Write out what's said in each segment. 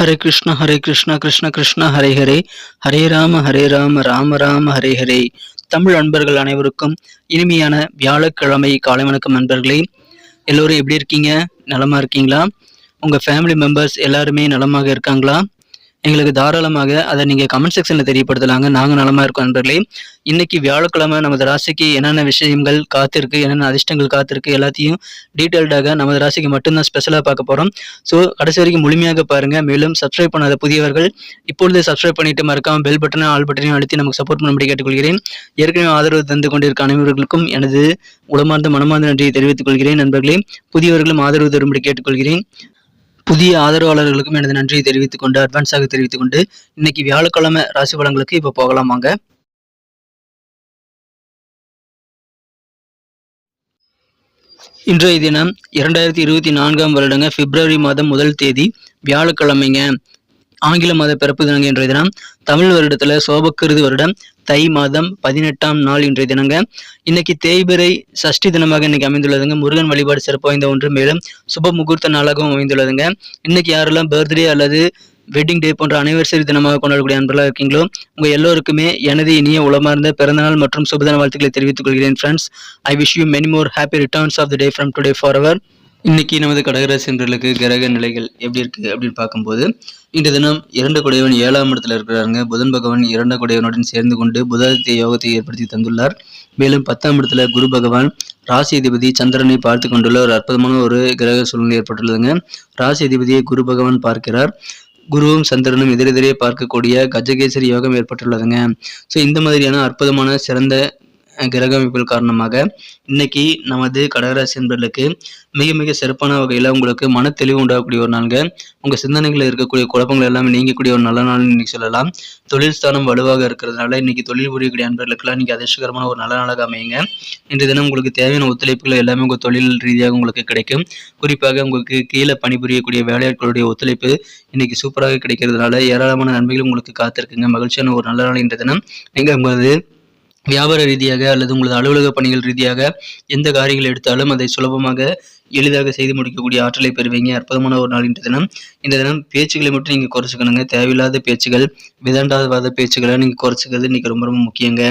ஹரே கிருஷ்ண ஹரே கிருஷ்ண கிருஷ்ண கிருஷ்ண ஹரே ஹரே. ஹரே ராம ஹரே ராம ராம ராம ஹரே ஹரே. தமிழ் அன்பர்கள் அனைவருக்கும் இனிமையான வியாழக்கிழமை காலை வணக்கம் நண்பர்களே. எல்லோரும் எப்படி இருக்கீங்க? நலமா இருக்கீங்களா? உங்க ஃபேமிலி மெம்பர்ஸ் எல்லாருமே நலமாக இருக்காங்களா? எங்களுக்கு தாராளமாக அதை நீங்கள் கமெண்ட் செக்ஷனில் தெரியப்படுத்தலாங்க. நாங்கள் நலமாக இருக்கோம் நண்பர்களே. இன்னைக்கு வியாழக்கிழமை நமது ராசிக்கு என்னென்ன விஷயங்கள் காத்திருக்கு என்னென்ன அதிர்ஷ்டங்கள் காத்திருக்கு எல்லாத்தையும் டீட்டெயில்டாக நமது ராசிக்கு மட்டும்தான் ஸ்பெஷலாக பார்க்க போகிறோம் ஸோ கடைசி வரைக்கும் முழுமையாக பாருங்கள் மேலும் சப்ஸ்கிரைப் பண்ணாத புதியவர்கள் இப்பொழுது சப்ஸ்கிரைப் பண்ணிட்டு மறக்காமல் பெல் பட்டனை ஆல் பட்டனையும் அழுத்தி நமக்கு சப்போர்ட் பண்ணும்படி கேட்டுக்கொள்கிறேன். ஏற்கனவே ஆதரவு தந்து கொண்டிருக்க அனைவர்களுக்கும் எனது உளமார்ந்த மனமார்ந்த நன்றியை தெரிவித்துக் கொள்கிறேன் நண்பர்களே. புதியவர்களும் ஆதரவு தரும்படி கேட்டுக்கொள்கிறேன். புதிய ஆதரவாளர்களுக்கும் எனது நன்றியை தெரிவித்துக் கொண்டு அட்வான்ஸாக தெரிவித்துக் கொண்டு இன்னைக்கு வியாழக்கிழமை ராசி பலன்களுக்கு இப்போ போகலாம் வாங்க. இன்றைய தினம் இரண்டாயிரத்தி இருபத்தி நான்காம் வருடங்க பிப்ரவரி மாதம் முதல் தேதி வியாழக்கிழமைங்க. ஆங்கில மாத பிறப்பு தினங்க இன்றைய தினம். தமிழ் வருடத்துல சோபக்கிருது வருடம். தை மாதம் பதினெட்டாம் நாள் இன்றைய தினங்க. இன்னைக்கு தேய்பிரை சஷ்டி தினமாக இன்னைக்கு அமைந்துள்ளதுங்க. முருகன் வழிபாடு சிறப்பு வாய்ந்த ஒன்று. மேலும் சுப முகூர்த்த நாளாகவும் அமைந்துள்ளதுங்க. இன்னைக்கு யாரெல்லாம் பர்த்டே அல்லது வெட்டிங் டே போன்ற அனிவர்சரி தினமாக கொண்டாடக்கூடிய அன்பர்களாக இருக்கீங்களோ உங்கள் எல்லோருக்குமே எனது இனிய உளமார்ந்த பிறந்தநாள் மற்றும் சுபதன வாழ்த்துக்களை தெரிவித்துக் கொள்கிறேன் friends I wish you many more happy returns of the day from today for our இன்னைக்கு நமது கடகராசி என்பர்களுக்கு கிரக நிலைகள் எப்படி இருக்கு அப்படின்னு பார்க்கும்போது இன்று தினம் இரண்டு குடையவன் ஏழாம் இடத்துல இருக்கிறாருங்க. புதன் பகவான் இரண்டு குடையவனுடன் சேர்ந்து கொண்டு புதாதித்ய யோகத்தை ஏற்படுத்தி தந்துள்ளார். மேலும் பத்தாம் இடத்துல குரு பகவான் ராசி அதிபதி சந்திரனை பார்த்து கொண்டுள்ள ஒரு அற்புதமான ஒரு கிரக சூழ்நிலை ஏற்பட்டுள்ளதுங்க. ராசி அதிபதியை குரு பகவான் பார்க்கிறார். குருவும் சந்திரனும் எதிரெதிரே பார்க்கக்கூடிய கஜகேசரி யோகம் ஏற்பட்டுள்ளதுங்க. ஸோ இந்த மாதிரியான அற்புதமான சிறந்த கிரக அமைப்புகள் காரணமாக இன்னைக்கு நமது கடகராசி என்பர்களுக்கு மிக மிக சிறப்பான வகையில் உங்களுக்கு மன தெளிவு உண்டாகக்கூடிய ஒரு நாளுங்க. உங்கள் சிந்தனைகளில் இருக்கக்கூடிய குழப்பங்கள் எல்லாமே நீங்கக்கூடிய ஒரு நல்ல நாள் இன்னைக்கு சொல்லலாம். தொழில் ஸ்தானம் வலுவாக இருக்கிறதுனால இன்னைக்கு தொழில் புரியக்கூடிய அன்பர்களுக்கெல்லாம் இன்னைக்கு அதிர்ஷ்டகரமான ஒரு நல்ல நாளாக அமையுங்க. இன்றைய தினம் உங்களுக்கு தேவையான ஒத்துழைப்புகள் எல்லாமே உங்கள் தொழில் ரீதியாக உங்களுக்கு கிடைக்கும். குறிப்பாக உங்களுக்கு கீழே பணிபுரியக்கூடிய வேலையாட்களுடைய ஒத்துழைப்பு இன்னைக்கு சூப்பராக கிடைக்கிறதுனால ஏராளமான நன்மைகள் உங்களுக்கு காத்திருக்குங்க. மகிழ்ச்சியான ஒரு நல்ல நாள் இன்றைய தினம். நீங்கள் உங்களது வியாபார ரீதியாக அல்லது உங்களது அலுவலக பணிகள் ரீதியாக எந்த காரியங்கள் எடுத்தாலும் அதை சுலபமாக எளிதாக செய்து முடிக்கக்கூடிய ஆற்றலை பெறுவீங்க. அற்புதமான ஒரு நாள் இன்றைய தினம். இந்த தினம் பேச்சுகளை மட்டும் நீங்கள் குறைச்சிக்கணுங்க. தேவையில்லாத பேச்சுகள் விதண்டாவாத பேச்சுகளை நீங்கள் குறைச்சிக்கிறது இன்னைக்கு ரொம்ப ரொம்ப முக்கியங்க.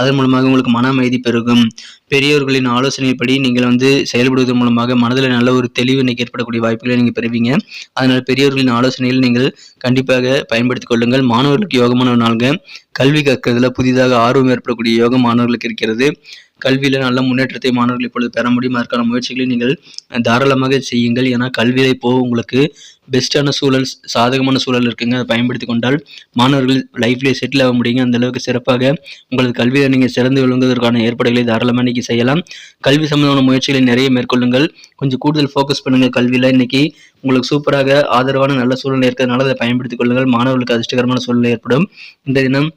அதன் மூலமாக உங்களுக்கு மன அமைதி பெருகும். பெரியவர்களின் ஆலோசனைப்படி நீங்கள் வந்து செயல்படுவதன் மூலமாக மனதில் நல்ல ஒரு தெளிவு இன்னைக்கு ஏற்படக்கூடிய வாய்ப்புகளை நீங்கள் பெறுவீங்க. அதனால் பெரியவர்களின் ஆலோசனையில் நீங்கள் கண்டிப்பாக பயன்படுத்திக் கொள்ளுங்கள். மாணவர்களுக்கு யோகமான ஒரு நாளுங்க. கல்வி கற்கிறதுல புதிதாக ஆர்வம் ஏற்படக்கூடிய யோகம் மாணவர்களுக்கு இருக்கிறது. கல்வியில் நல்ல முன்னேற்றத்தை மாணவர்கள் இப்பொழுது பெற முடியும். அதற்கான முயற்சிகளை நீங்கள் தாராளமாக செய்யுங்கள். ஏன்னா கல்வியை போ உங்களுக்கு பெஸ்ட்டான சூழல் சாதகமான சூழல் இருக்குங்க. அதை பயன்படுத்தி கொண்டால் மாணவர்கள் லைஃப்லேயே செட்டில் ஆக முடியுங்க. அந்த அளவுக்கு சிறப்பாக உங்களது கல்வியை நீங்கள் சிறந்து விளங்குவதற்கான ஏற்பாடுகளை தாராளமாக இன்றைக்கி செய்யலாம். கல்வி சம்பந்தமான முயற்சிகளை நிறைய மேற்கொள்ளுங்கள். கொஞ்சம் கூடுதல் ஃபோக்கஸ் பண்ணுங்கள் கல்வியில். இன்றைக்கி உங்களுக்கு சூப்பராக ஆதரவான நல்ல சூழ்நிலை இருக்கிறதுனால அதை பயன்படுத்திக் கொள்ளுங்கள். மாணவர்களுக்கு அதிர்ஷ்டகரமான சூழ்நிலை ஏற்படும். இந்த தினம்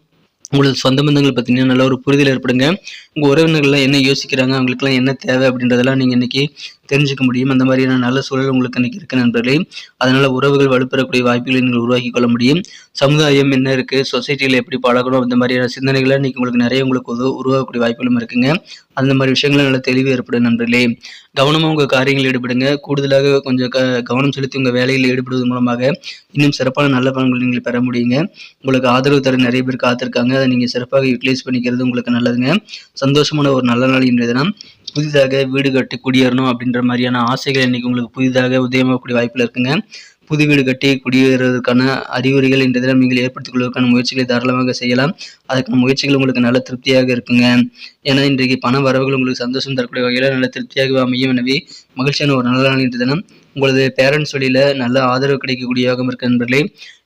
உங்களது சொந்த பந்தங்கள் பார்த்தீங்கன்னா நல்ல ஒரு புரிதல் ஏற்படுங்க. உங்கள் உறவினர்கள்லாம் என்ன யோசிக்கிறாங்க? அவங்களுக்குலாம் என்ன தேவை அப்படின்றதெல்லாம் நீங்கள் இன்றைக்கி தெரிஞ்சுக்க முடியும். அந்த மாதிரியான நல்ல சூழல் உங்களுக்கு இன்னைக்கு இருக்கு நண்பர்களே. அதனால உறவுகள் வலுப்பெறக்கூடிய வாய்ப்புகளை நீங்கள் உருவாக்கி கொள்ள முடியும். சமுதாயம் என்ன இருக்கு? சொசைட்டியில் எப்படி பழகணும்? அந்த மாதிரியான சிந்தனைகளை இன்னைக்கு உங்களுக்கு நிறைய உங்களுக்கு உதவு உருவாகக்கூடிய வாய்ப்புகளும் இருக்குங்க. அந்த மாதிரி விஷயங்களும் நல்ல தெளிவு ஏற்படும் நண்பர்களே. கவனமாக உங்கள் காரியங்களில் ஈடுபடுங்க. கூடுதலாக கொஞ்சம் க கவனம் செலுத்தி உங்கள் வேலையில் ஈடுபடுவதன் மூலமாக இன்னும் சிறப்பான நல்ல பலன்கள் நீங்கள் பெற முடியுங்க. உங்களுக்கு ஆதரவு தர நிறைய பேர் காத்திருக்காங்க. அதை நீங்கள் சிறப்பாக யூட்டிலைஸ் பண்ணிக்கிறது உங்களுக்கு நல்லதுங்க. சந்தோஷமான ஒரு நல்ல நாள் இன்றைய தினம். புதிதாக வீடு கட்டி குடியேறணும் அப்படின்ற மாதிரியான ஆசைகள் இன்னைக்கு உங்களுக்கு புதிதாக உதயமாகக்கூடிய வாய்ப்பில் இருக்குங்க. புது வீடு கட்டி குடியேறுவதற்கான அறிகுறிகள் இன்றைய தினம் நீங்கள் ஏற்படுத்திக் கொள்வதற்கான முயற்சிகளை தாராளமாக செய்யலாம். அதுக்கான முயற்சிகள் உங்களுக்கு நல்ல திருப்தியாக இருக்குங்க. ஏன்னா இன்றைக்கு பண வரவுகள் உங்களுக்கு சந்தோஷம் தரக்கூடிய வகையில் நல்ல திருப்தியாக அமையும். எனவே மகிழ்ச்சியான ஒரு நல்ல நாள் இன்றைய தினம். உங்களது பேரண்ட்ஸ் வழியில் நல்ல ஆதரவு கிடைக்கக்கூடிய யோகம் இருக்கு நண்பர்களே.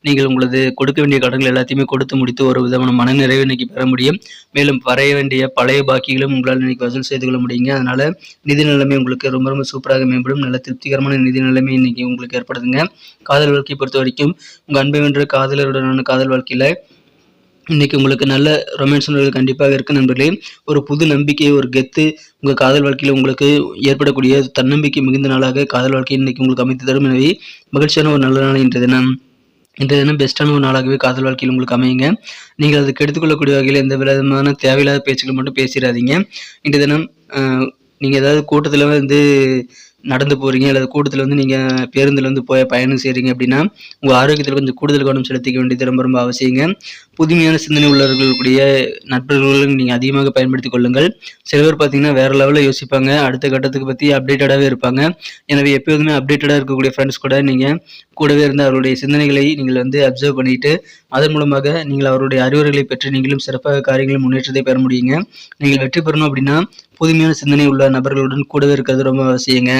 நீங்கள் உங்களது கொடுக்க வேண்டிய கடன்கள் எல்லாத்தையுமே கொடுத்து முடித்து ஒரு விதமான மனநிறைவு இன்னைக்கு பெற முடியும். மேலும் வரைய வேண்டிய பழைய பாக்கிகளும் உங்களால் இன்னைக்கு வசூல் செய்து கொள்ள முடியுங்க. அதனால நிதி நிலைமை உங்களுக்கு ரொம்ப ரொம்ப சூப்பராக மேம்படும். நல்ல திருப்திகரமான நிதி நிலைமை இன்னைக்கு உங்களுக்கு ஏற்படுதுங்க. காதல் வாழ்க்கையை பொறுத்த வரைக்கும் உங்கள் அன்பை வென்ற காதலருடனான காதல் வாழ்க்கையில் இன்றைக்கி உங்களுக்கு நல்ல ரொமான்ஸ் உணர்வுகள் கண்டிப்பாக இருக்கு நண்பர்களே. ஒரு புது நம்பிக்கை ஒரு கெத்து உங்கள் காதல் வாழ்க்கையில் உங்களுக்கு ஏற்படக்கூடிய தன்னம்பிக்கை மிகுந்த நாளாக காதல் வாழ்க்கை இன்றைக்கி உங்களுக்கு அமைத்து தரும். எனவே மகிழ்ச்சியான ஒரு நல்ல நாள் இன்றைய தினம். இன்றைய தினம் பெஸ்ட்டான ஒரு நாளாகவே காதல் வாழ்க்கையில் உங்களுக்கு அமையுங்க. நீங்கள் அதுக்கு எடுத்துக்கொள்ளக்கூடிய வகையில் எந்த விதமான தேவையில்லாத பேச்சுக்கள் மட்டும் பேசிடாதீங்க. இன்றைய தினம் நீங்கள் ஏதாவது கூட்டத்தில் வந்து நடந்து போகிறீங்க அல்லது கூட்டத்தில் வந்து நீங்கள் பேருந்தில் வந்து போய் பயணம் செய்கிறீங்க அப்படின்னா உங்கள் ஆரோக்கியத்தில் கொஞ்சம் கூடுதல் கவனம் செலுத்திக்க வேண்டியது ரொம்ப ரொம்ப அவசியங்க. புதுமையான சிந்தனை உள்ளவர்களுடைய நண்பர்களும் நீங்கள் அதிகமாக பயன்படுத்தி கொள்ளுங்கள். சில பேர் பார்த்தீங்கன்னா வேறு லெவலில் யோசிப்பாங்க அடுத்த கட்டத்துக்கு பற்றி அப்டேட்டடாகவே இருப்பாங்க. எனவே எப்போதுமே அப்டேட்டடாக இருக்கக்கூடிய ஃப்ரெண்ட்ஸ் கூட நீங்கள் கூடவே இருந்து அவருடைய சிந்தனைகளை நீங்கள் வந்து அப்சர்வ் பண்ணிட்டு அதன் மூலமாக நீங்கள் அவருடைய அறிவுரைகளை பெற்று நீங்களும் சிறப்பாக காரியங்களில் முன்னேற்றத்தை பெற முடியுங்க. நீங்கள் வெற்றி பெறணும் அப்படின்னா புதுமையான சிந்தனை உள்ள நபர்களுடன் கூடவே இருக்கிறது ரொம்ப அவசியங்க.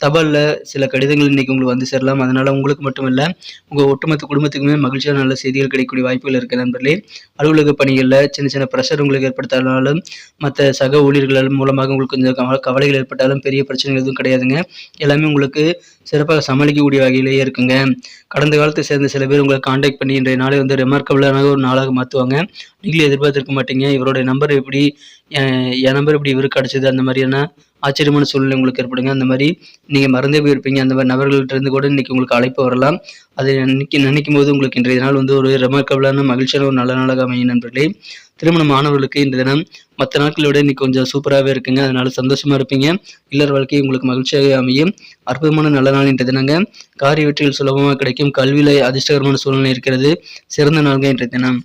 தபாலில் சில கடிதங்கள் இன்னைக்கு உங்களுக்கு வந்து சேரலாம். அதனால உங்களுக்கு மட்டும் இல்லை உங்கள் ஒட்டுமொத்த குடும்பத்துக்குமே மகிழ்ச்சியான நல்ல செய்திகள் கிடைக்கக்கூடிய வாய்ப்புகள் இருக்குது நண்பர்களே. அலுவலக பணிகளில் சின்ன சின்ன ப்ரெஷர் உங்களுக்கு ஏற்படுத்தாலும் மற்ற சக ஊழியர்கள் மூலமாக உங்களுக்கு கொஞ்சம் கவலை கவலைகள் ஏற்பட்டாலும் பெரிய பிரச்சனைகள் எதுவும் கிடையாதுங்க. எல்லாமே உங்களுக்கு சிறப்பாக சமாளிக்கக்கூடிய வகையிலேயே இருக்குங்க. கடந்த காலத்தை சேர்ந்த சில பேர் உங்களை காண்டாக்ட் பண்ணி இன்றைய நாளை வந்து ரெமார்க்கபிளான ஒரு நாளாக மாற்றுவாங்க நீங்களும் எதிர்பார்த்துருக்க மாட்டீங்க. இவருடைய நம்பர் எப்படி என் என் நம்பர் இப்படி இவருக்கு கிடச்சிது அந்த மாதிரியான ஆச்சரியமான சூழ்நிலை உங்களுக்கு ஏற்படுங்க. அந்த மாதிரி நீங்கள் மறந்தே போயிருப்பீங்க. அந்த மாதிரி நபர்கள்ட்ட இருந்து கூட இன்றைக்கி உங்களுக்கு அழைப்பு வரலாம். அதை நினைக்க நினைக்கும் போது உங்களுக்கு இன்றைய நாள் வந்து ஒரு ரெமர்க்கபிளான மகிழ்ச்சியான ஒரு நல்ல நாளாக அமையும் நண்பர்களே. திருமணம் மாணவர்களுக்கு இந்த தினம் மற்ற நாட்களை விட இன்னைக்கு கொஞ்சம் சூப்பராகவே இருக்குங்க. அதனால சந்தோஷமா இருப்பீங்க. இல்லற வாழ்க்கை உங்களுக்கு மகிழ்ச்சியாக அமையும். அற்புதமான நல்ல நாள் இன்றைய தினங்க. காரிய வெற்றிகள் சுலபமாக கிடைக்கும். கல்வியில் அதிர்ஷ்டகரமான சூழ்நிலை இருக்கிறது. சிறந்த நாள்கள் இன்றைய தினம்.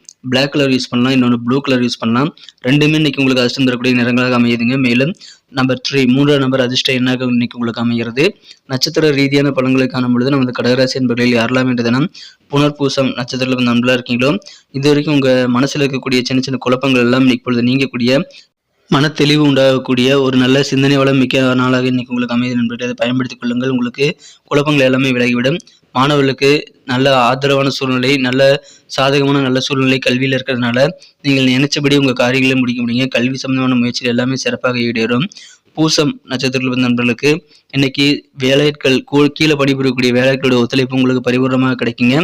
பிளாக் கலர் யூஸ் பண்ணலாம் இன்னொன்று ப்ளூ கலர் யூஸ் பண்ணலாம் ரெண்டுமே இன்னைக்கு உங்களுக்கு அதிர்ஷ்டம் தரக்கூடிய நிறங்களாக அமையுதுங்க. மேலும் நம்பர் த்ரீ மூன்றாம் நம்பர் அதிர்ஷ்டம் என்னாக இன்னைக்கு உங்களுக்கு அமைகிறது? நட்சத்திர ரீதியான பலன்களை காணும் பொழுது நமது கடகராசி என்பர்களில் யாரெல்லாம் என்ற தினம் புனர்பூசம் நட்சத்திரத்தில் நண்பர்களாக இருக்கீங்களோ இது வரைக்கும் உங்கள் மனசில் இருக்கக்கூடிய சின்ன சின்ன குழப்பங்கள் எல்லாம் இப்பொழுது நீங்கக்கூடிய மன தெளிவு உண்டாகக்கூடிய ஒரு நல்ல சிந்தனை வளம் மிக்க நாளாக இன்னைக்கு உங்களுக்கு அமைதி நண்பர்களே. அதை பயன்படுத்திக் கொள்ளுங்கள். உங்களுக்கு குழப்பங்கள் எல்லாமே விலகிவிடும். மாணவர்களுக்கு நல்ல ஆதரவான சூழ்நிலை நல்ல சாதகமான நல்ல சூழ்நிலை கல்வியில் இருக்கிறதுனால நீங்கள் நினைச்சபடி உங்கள் காரியங்களை முடிக்க முடியுங்க. கல்வி சம்பந்தமான முயற்சிகள் எல்லாமே சிறப்பாக ஈடேறும். பூசம் நட்சத்திரத்தில் பிறந்த நண்பர்களுக்கு இன்னைக்கு வேலைகள் கீழே பணிபுரியக்கூடிய வேலைகளுடைய ஒத்துழைப்பு உங்களுக்கு பரிபூர்ணமாக கிடைக்குங்க.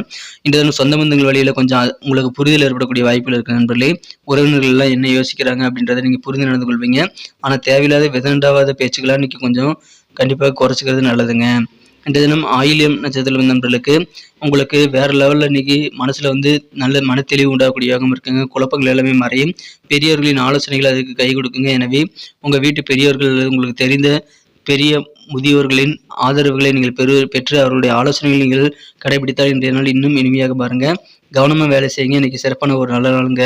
இந்த சொந்த பந்தங்கள் வழியில் கொஞ்சம் உங்களுக்கு புரிதல் ஏற்படக்கூடிய வாய்ப்புகள் இருக்கு நண்பர்களே. உறவினர்கள் எல்லாம் என்ன யோசிக்கிறாங்க அப்படின்றத நீங்கள் புரிந்து நடந்து கொள்வீங்க. ஆனால் தேவையில்லாத விதண்டாவாத பேச்சுக்கெல்லாம் இன்னைக்கு கொஞ்சம் கண்டிப்பாக குறைச்சிக்கிறது நல்லதுங்க. இன்றைய தினம் ஆயிலியம் நட்சத்திரத்தில் நண்பர்களுக்கு உங்களுக்கு வேற லெவலில் இன்னைக்கு மனசில் வந்து நல்ல மனத்தெளிவு உண்டாகக்கூடிய யோகம் இருக்குங்க. குழப்பங்கள் எல்லாமே மறையும். பெரியவர்களின் ஆலோசனைகள் அதுக்கு கை கொடுக்குங்க. எனவே உங்கள் வீட்டு பெரியவர்கள் உங்களுக்கு தெரிந்த பெரிய முதியோர்களின் ஆதரவுகளை நீங்கள் பெரு பெற்று அவருடைய ஆலோசனைகளை நீங்கள் கடைபிடித்தால் இன்றைய நாள் இன்னும் இனிமையாக பாருங்கள் கவனமாக வேலை செய்யுங்க. இன்றைக்கி சிறப்பான ஒரு நல்ல நாளுங்க.